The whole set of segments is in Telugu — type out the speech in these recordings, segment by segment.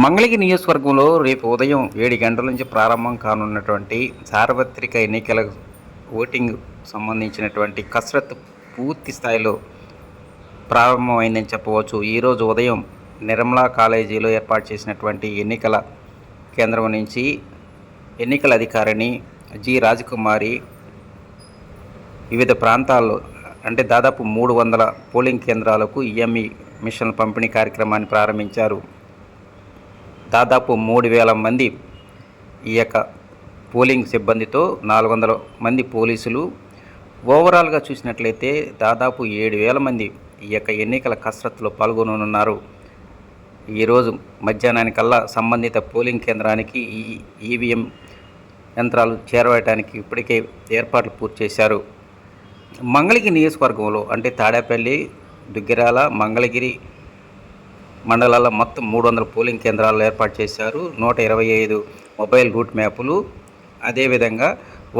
మంగళగిరి నియోజకవర్గంలో రేపు ఉదయం ఏడు గంటల నుంచి ప్రారంభం కానున్నటువంటి సార్వత్రిక ఎన్నికల ఓటింగ్ సంబంధించినటువంటి కసరత్తు పూర్తి స్థాయిలో ప్రారంభమైందని చెప్పవచ్చు. ఈరోజు ఉదయం నిర్మలా కాలేజీలో ఏర్పాటు చేసినటువంటి ఎన్నికల కేంద్రం నుంచి ఎన్నికల అధికారిని జి రాజకుమారి వివిధ ప్రాంతాల్లో అంటే దాదాపు మూడు వందల పోలింగ్ కేంద్రాలకు ఈఎంఈ మిషన్ పంపిణీ కార్యక్రమాన్ని ప్రారంభించారు. దాదాపు మూడు వేల మంది ఈ యొక్క పోలింగ్ సిబ్బందితో నాలుగు వందల మంది పోలీసులు ఓవరాల్గా చూసినట్లయితే దాదాపు ఏడు వేల మంది ఈ యొక్క ఎన్నికల కసరత్తులో పాల్గొననున్నారు. ఈరోజు మధ్యాహ్నానికల్లా సంబంధిత పోలింగ్ కేంద్రానికి ఈ ఈవీఎం యంత్రాలు చేరవేయడానికి ఇప్పటికే ఏర్పాట్లు పూర్తి చేశారు. మంగళగిరి నియోజకవర్గంలో అంటే తాడేపల్లి దుగ్గిరాల మంగళగిరి మండలాల్లో మొత్తం మూడు వందల పోలింగ్ కేంద్రాలు ఏర్పాటు చేశారు. నూట ఇరవై ఐదు మొబైల్ రూట్ మ్యాపులు. అదేవిధంగా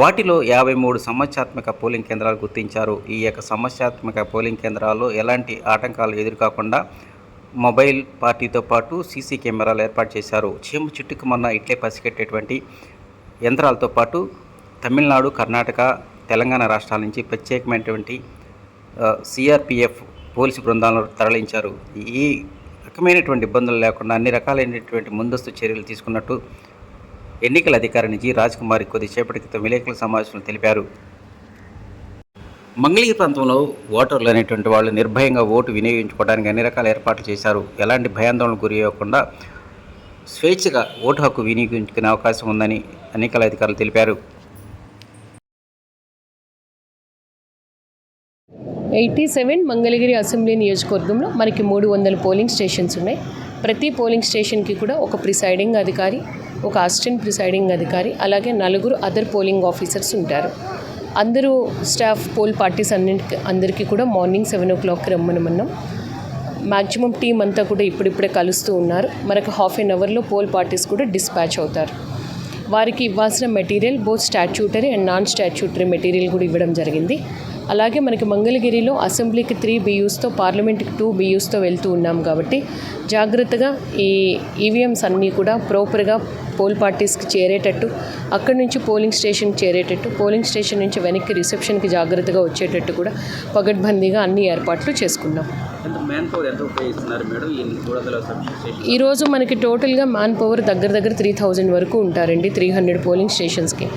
వాటిలో యాభై మూడు సమస్యాత్మక పోలింగ్ కేంద్రాలు గుర్తించారు. ఈ యొక్క సమస్యాత్మక పోలింగ్ కేంద్రాల్లో ఎలాంటి ఆటంకాలు ఎదురుకాకుండా మొబైల్ పార్టీతో పాటు సీసీ కెమెరాలు ఏర్పాటు చేశారు. చీమ చుట్టుకుమన్న ఇట్లే పసిగట్టేటువంటి యంత్రాలతో పాటు తమిళనాడు కర్ణాటక తెలంగాణ రాష్ట్రాల నుంచి ప్రత్యేకమైనటువంటి సిఆర్పిఎఫ్ పోలీసు బృందాలను తరలించారు. ఈ రకమైనటువంటి ఇబ్బందులు లేకుండా అన్ని రకాలైనటువంటి ముందస్తు చర్యలు తీసుకున్నట్టు ఎన్నికల అధికారిని జి రాజ్కుమారి కొద్దిసేపటి క్రితం విలేకరుల సమావేశంలో తెలిపారు. మంగళగిరి ప్రాంతంలో ఓటర్లు అనేటువంటి వాళ్ళు నిర్భయంగా ఓటు వినియోగించుకోవడానికి అన్ని రకాల ఏర్పాట్లు చేశారు. ఎలాంటి భయాందోళనకు గురి అవ్వకుండా స్వేచ్ఛగా ఓటు హక్కు వినియోగించుకునే అవకాశం ఉందని ఎన్నికల అధికారులు తెలిపారు. ఎయిటీ సెవెన్ మంగళగిరి అసెంబ్లీ నియోజకవర్గంలో మనకి మూడు వందల పోలింగ్ స్టేషన్స్ ఉన్నాయి. ప్రతి పోలింగ్ స్టేషన్కి కూడా ఒక ప్రిసైడింగ్ అధికారి ఒక అసిస్టెంట్ ప్రిసైడింగ్ అధికారి అలాగే నలుగురు అదర్ పోలింగ్ ఆఫీసర్స్ ఉంటారు. అందరూ స్టాఫ్ పోల్ పార్టీస్ అన్నింటికి అందరికీ కూడా మార్నింగ్ సెవెన్ ఓ క్లాక్కి రమ్మనమన్నాం మ్యాక్సిమం టీం అంతా కూడా ఇప్పుడిప్పుడే కలుస్తూ ఉన్నారు. మనకు హాఫ్ ఎన్ అవర్లో పోల్ పార్టీస్ కూడా డిస్పాచ్ అవుతారు. వారికి ఇవ్వాల్సిన material both statutory and non statutory material కూడా ఇవ్వడం జరిగింది. అలాగే మనకి మంగళగిరిలో అసెంబ్లీకి త్రీ బియూస్తో పార్లమెంట్కి టూ బియూస్తో వెళ్తూ ఉన్నాం కాబట్టి జాగ్రత్తగా ఈ ఈవీఎంస్ అన్నీ కూడా ప్రాపర్గా పోల్ పార్టీస్కి చేరేటట్టు అక్కడి నుంచి పోలింగ్ స్టేషన్కి చేరేటట్టు పోలింగ్ స్టేషన్ నుంచి వెనక్కి రిసెప్షన్కి జాగ్రత్తగా వచ్చేటట్టు కూడా పగడ్బందీగా అన్ని ఏర్పాట్లు చేసుకున్నాం. ఈరోజు మనకి టోటల్గా మ్యాన్ పవర్ దగ్గర దగ్గర త్రీ థౌజండ్ వరకు ఉంటారండి త్రీ హండ్రెడ్ పోలింగ్ స్టేషన్స్కి.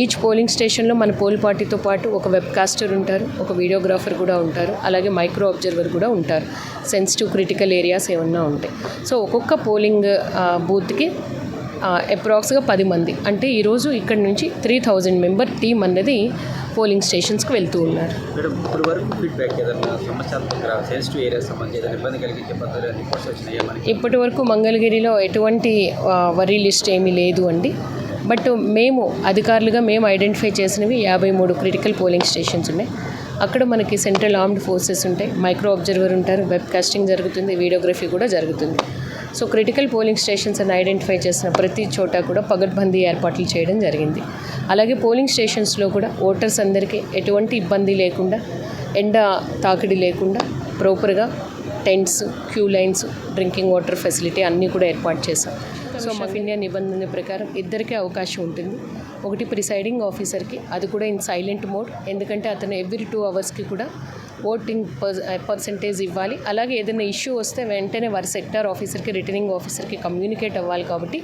ఈచ్ పోలింగ్ స్టేషన్లో మన పోల్ పార్టీతో పాటు ఒక వెబ్ కాస్టర్ ఉంటారు ఒక వీడియోగ్రాఫర్ కూడా ఉంటారు అలాగే మైక్రో అబ్జర్వర్ కూడా ఉంటారు. సెన్సిటివ్ క్రిటికల్ ఏరియాస్ ఏమన్నా ఉంటాయి. సో ఒక్కొక్క పోలింగ్ బూత్కి అప్రాక్స్గా పది మంది. అంటే ఈరోజు ఇక్కడ నుంచి త్రీ థౌజండ్ మెంబర్ టీం అన్నది పోలింగ్ స్టేషన్స్కి వెళ్తూ ఉన్నారు. ఇప్పటి వరకు ఫీడ్బ్యాక్ ఇప్పటి మంగళగిరిలో ఎటువంటి వరీ లిస్ట్ ఏమీ లేదు అండి. బట్ మేము అధికారులుగా మేము ఐడెంటిఫై చేసినవి యాభై మూడు క్రిటికల్ పోలింగ్ స్టేషన్స్ ఉన్నాయి. అక్కడ మనకి సెంట్రల్ ఆర్మ్డ్ ఫోర్సెస్ ఉంటాయి. మైక్రో అబ్జర్వర్ ఉంటారు. వెబ్ కాస్టింగ్ జరుగుతుంది. వీడియోగ్రఫీ కూడా జరుగుతుంది. సో క్రిటికల్ పోలింగ్ స్టేషన్స్ అని ఐడెంటిఫై చేసిన ప్రతి చోట కూడా పగడ్బందీ ఏర్పాట్లు చేయడం జరిగింది. అలాగే పోలింగ్ స్టేషన్స్లో కూడా ఓటర్స్ అందరికీ ఎటువంటి ఇబ్బంది లేకుండా ఎండ తాకిడి లేకుండా ప్రాపర్గా tents queue lines drinking water facility అన్నీ కూడా ఏర్పాటు చేశాం. సో ఆఫ్ ఇండియా నిబంధన ప్రకారం ఇద్దరికీ అవకాశం ఉంటుంది. ఒకటి ప్రిసైడింగ్ ఆఫీసర్కి అది కూడా ఇన్ సైలెంట్ మోడ్. ఎందుకంటే అతను ఎవ్రీ టూ అవర్స్కి కూడా ఓటింగ్ పర్సంటేజ్ ఇవ్వాలి. అలాగే ఏదైనా ఇష్యూ వస్తే వెంటనే వారి సెక్టార్ ఆఫీసర్కి రిటర్నింగ్ ఆఫీసర్కి కమ్యూనికేట్ అవ్వాలి కాబట్టి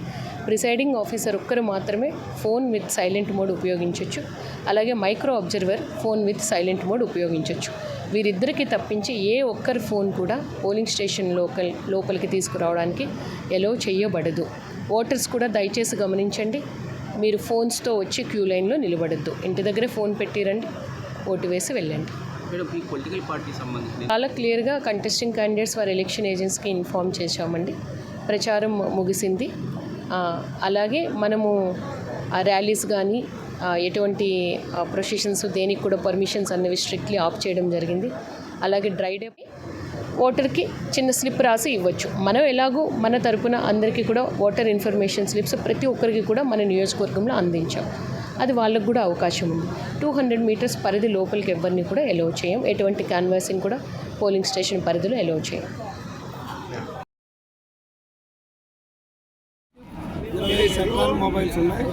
ప్రిసైడింగ్ ఆఫీసర్ ఒక్కరు మాత్రమే ఫోన్ విత్ సైలెంట్ మోడ్ ఉపయోగించవచ్చు అలాగే micro observer phone with silent mode ఉపయోగించవచ్చు వీరిద్దరికి తప్పించి ఏ ఒక్కరి ఫోన్ కూడా పోలింగ్ స్టేషన్ లోకల్ లోపలికి తీసుకురావడానికి ఎలో చేయబడదు. ఓటర్స్ కూడా దయచేసి గమనించండి. మీరు ఫోన్స్తో వచ్చి క్యూ లైన్లో నిలబడద్దు. ఇంటి దగ్గరే ఫోన్ పెట్టిరండి ఓటు వేసి వెళ్ళండి. పొలిటికల్ పార్టీ సంబంధించి చాలా క్లియర్గా కంటెస్టింగ్ క్యాండిడేట్స్ వారి ఎలక్షన్ ఏజెంట్స్కి ఇన్ఫామ్ చేశామండి. ప్రచారం ముగిసింది. అలాగే మనము ఆ ర్యాలీస్ కానీ ఎటువంటి ప్రొసెషన్స్ దేనికి కూడా పర్మిషన్స్ అనేవి స్ట్రిక్ట్లీ ఆఫ్ చేయడం జరిగింది. అలాగే డ్రై డే ఓటర్కి చిన్న స్లిప్ రాసి ఇవ్వచ్చు. మనం ఎలాగో మన తరపున అందరికీ కూడా ఓటర్ ఇన్ఫర్మేషన్ స్లిప్స్ ప్రతి ఒక్కరికి కూడా మన నియోజకవర్గంలో అందించాం. అది వాళ్ళకు కూడా అవకాశం ఉంది. టూ హండ్రెడ్ మీటర్స్ పరిధి లోపలికి ఎవరిని కూడా ఎలో చేయం. ఎటువంటి క్యాన్వాసింగ్ కూడా పోలింగ్ స్టేషన్ పరిధిలో ఎలో చేయం. ఇరవై సెక్టార్ మొబైల్స్ ఉన్నాయి.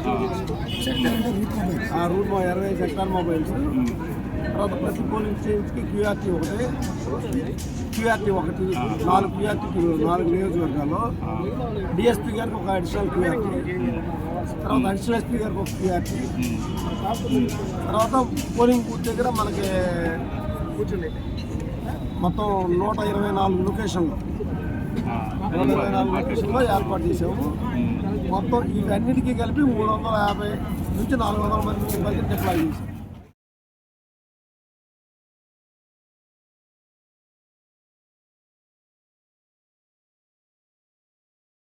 ఆ రూట్ ఇరవై సెక్టార్ మొబైల్స్. తర్వాత ప్రతి పోలింగ్ స్టేషన్కి క్యూఆర్టీ ఒకటి. క్యూఆర్టీ ఒకటి నాలుగు క్యూఆర్టీ నాలుగు నియోజకవర్గాల్లో. డిఎస్పీ గారికి ఒక అడిషనల్ క్యూఆర్టీ. తర్వాత అడిషనల్ ఎస్పీ గారికి ఒక క్యూఆర్టీ తర్వాత పోలింగ్ బూత్ దగ్గర మనకి కూర్చుండే. మొత్తం నూట ఇరవై నాలుగు లొకేషన్లు. నూట ఇరవై నాలుగు లొకేషన్లో ఏర్పాటు చేసాము మొత్తం ఇవన్నిటికీ కలిపి మూడు వందల యాభై నుంచి నాలుగు వందల మంది సిబ్బంది డిప్లాయ్ చేశాం